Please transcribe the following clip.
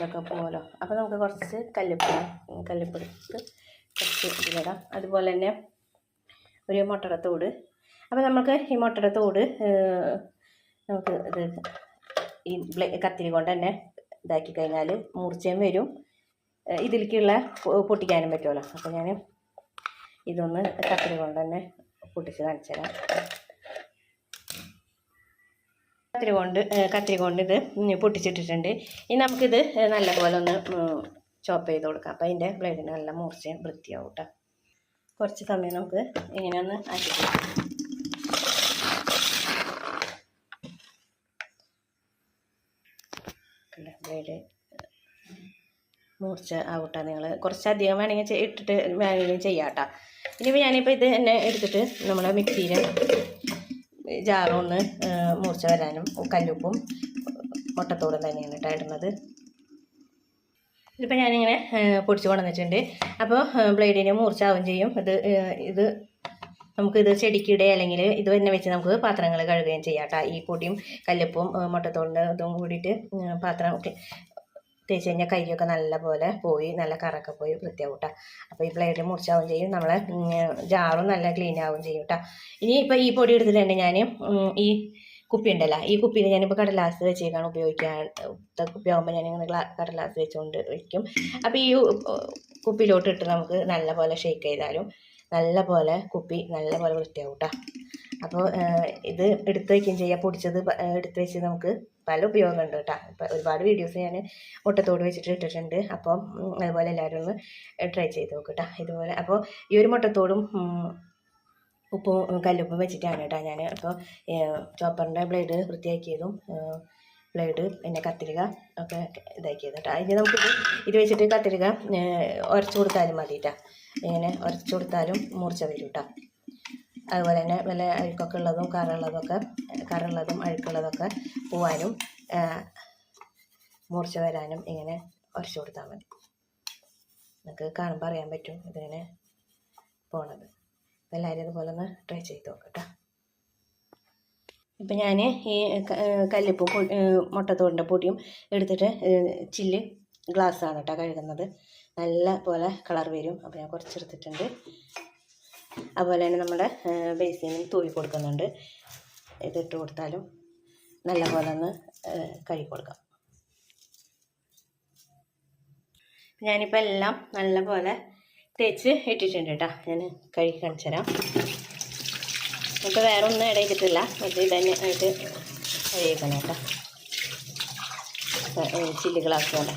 ഇതൊക്കെ പോലോ അപ്പോൾ നമുക്ക് കുറച്ച് കല്ലുപ്പ് കല്ലുപ്പ് എടുത്ത് കുറച്ച് ഇതിലിടാം. അതുപോലെ തന്നെ ഒരു മുട്ടയുടെ തോട് അപ്പോൾ നമുക്ക് ഈ മുട്ടയുടെ തോട് നമുക്ക് ഇത് ഈ കത്തിരി കൊണ്ട് തന്നെ ഇതാക്കി കഴിഞ്ഞാൽ മൂർച്ചയും വരും. ഇതിലേക്കുള്ള പൊട്ടിക്കാനും പറ്റുമല്ലോ അപ്പോൾ ഞാൻ ഇതൊന്ന് കത്തിരി കൊണ്ട് തന്നെ പൊട്ടിച്ച് കാണിച്ചു തരാം. കത്തിരി കൊണ്ട് കത്തിരി കൊണ്ട് ഇത് പൊട്ടിച്ചിട്ടിട്ടുണ്ട്. ഇനി നമുക്കിത് നല്ലപോലെ ഒന്ന് ചോപ്പ് ചെയ്ത് കൊടുക്കാം. അപ്പോൾ അതിന്റെ ബ്ലേഡിന് നല്ല മൂർച്ചയും വൃത്തിയാവും കേട്ടോ കുറച്ച് സമയം നമുക്ക് ഇങ്ങനെ ഒന്ന് ആക്കി ബ്ലേഡ് മൂർച്ച ആവട്ടെ. നിങ്ങൾ കുറച്ചധികം വേണമെങ്കിൽ ഇട്ടിട്ട് വേണമെങ്കിലും ചെയ്യാം കേട്ടോ ഇനിയിപ്പോൾ ഞാനിപ്പോൾ ഇത് തന്നെ എടുത്തിട്ട് നമ്മളെ മിക്സിയിൽ ജാറൊന്ന് മൂർച്ച വരാനും കല്ലുപ്പും മുട്ടത്തോടും തന്നെയാണ് കേട്ടോ ഇടുന്നത്. ഇതിപ്പോൾ ഞാനിങ്ങനെ പൊടിച്ചു കൊണ്ടുവന്നിട്ടുണ്ട്. അപ്പോൾ ബ്ലേഡിനെ മൂർച്ച ചെയ്യും. ഇത് ഇത് നമുക്കിത് ചെടിക്കിടെ അല്ലെങ്കിൽ ഇത് തന്നെ വെച്ച് നമുക്ക് പാത്രങ്ങൾ കഴുകുകയും ചെയ്യാം കേട്ടോ. ഈ പൊടിയും കല്ലുപ്പും മുട്ടത്തോടിന്റെ ഇതും കൂടിയിട്ട് പാത്രം തേച്ച് കഴിഞ്ഞാൽ കൈയൊക്കെ നല്ല പോലെ പോയി നല്ല കറക്കെ പോയി വൃത്തിയാവും കേട്ടോ അപ്പോൾ ഈ പ്ലേറ്റ് മുറിച്ചാവും ചെയ്യും നമ്മളെ ഉം, ജാറും നല്ല ക്ലീൻ ആവും ചെയ്യും കേട്ടോ ഇനി ഇപ്പോൾ ഈ പൊടി എടുത്തിട്ട് തന്നെ ഞാൻ ഈ കുപ്പി ഉണ്ടല്ലോ ഈ കുപ്പിയിൽ ഞാനിപ്പോൾ കടലാസ് വെച്ചേക്കാണ് ഉപയോഗിക്കാൻ കുപ്പി ആകുമ്പോൾ ഞാനിങ്ങനെ കടലാസ് വെച്ചുകൊണ്ട് വയ്ക്കും അപ്പോൾ ഈ കുപ്പിയിലോട്ട് ഇട്ട് നമുക്ക് നല്ല പോലെ ഷേക്ക് ചെയ്താലും നല്ല പോലെ കുപ്പി നല്ല പോലെ വൃത്തിയാവും കേട്ടോ അപ്പോൾ ഇത് എടുത്ത് വയ്ക്കുകയും ചെയ്യാം. പൊടിച്ചത് എടുത്ത് വെച്ച് നമുക്ക് പല ഉപയോഗമുണ്ട് കേട്ടോ. ഇപ്പം ഒരുപാട് വീഡിയോസ് ഞാൻ മുട്ടത്തോട് വെച്ചിട്ട് ഇട്ടിട്ടുണ്ട്. അപ്പോൾ അതുപോലെ എല്ലാവരും ഒന്ന് ട്രൈ ചെയ്ത് നോക്കുക കേട്ടോ ഇതുപോലെ അപ്പോൾ ഈ ഒരു മുട്ടത്തോടും ഉപ്പും കല്ലുപ്പും വെച്ചിട്ടാണ് കേട്ടോ ഞാൻ അപ്പോൾ ചോപ്പറിന്റെ ബ്ലേഡ് വൃത്തിയാക്കിയതും ബ്ലേഡ് പിന്നെ കത്തിരിക ഒക്കെ ഇതാക്കിയത് കേട്ടോ ഇനി നമുക്കിത് ഇത് വെച്ചിട്ട് കത്തിരിക ഉരച്ചു കൊടുത്താലും മതി കേട്ടോ ഇങ്ങനെ ഉരച്ചു കൊടുത്താലും മൂർച്ച വരും കേട്ടോ അതുപോലെ തന്നെ വല്ല അഴുക്കൊക്കെ ഉള്ളതും കറുള്ളതൊക്കെ കറുള്ളതും അഴുക്കുള്ളതൊക്കെ പോവാനും മൂർച്ച വരാനും ഇങ്ങനെ ഉരച്ചു കൊടുത്താൽ മതി. നിങ്ങൾക്ക് കാണുമ്പോൾ അറിയാൻ പറ്റും ഇതിങ്ങനെ പോണത്. എല്ലാവരും ഇതുപോലെ ഒന്ന് ട്രൈ ചെയ്ത് നോക്കട്ടോ. ഇപ്പം ഞാൻ ഈ കല്ലിപ്പൂ മുട്ടത്തോടിന്റെ പൊടിയും എടുത്തിട്ട് ചില്ല് ഗ്ലാസ്സാണ് കേട്ടോ കഴുകുന്നത്. നല്ല പോലെ കളർ വരും. അപ്പോൾ ഞാൻ കുറച്ചെടുത്തിട്ടുണ്ട്. അതുപോലെ തന്നെ നമ്മുടെ ബേസിനും തൂവി കൊടുക്കുന്നുണ്ട്. ഇതിട്ട് കൊടുത്താലും നല്ല പോലെ ഒന്ന് കഴുകി കൊടുക്കാം. ഞാനിപ്പോൾ എല്ലാം നല്ലപോലെ തേച്ച് ഇട്ടിട്ടുണ്ട് കേട്ടോ. ഞാൻ കഴുകി കാണിച്ചു തരാം. നമുക്ക് വേറെ ഒന്നും ഇടയിട്ടിട്ടില്ല മറ്റേ തന്നെ ആയിട്ട് കഴിയിക്കണം കേട്ടോ. ചില്ലുകളാക്കുകയാണ്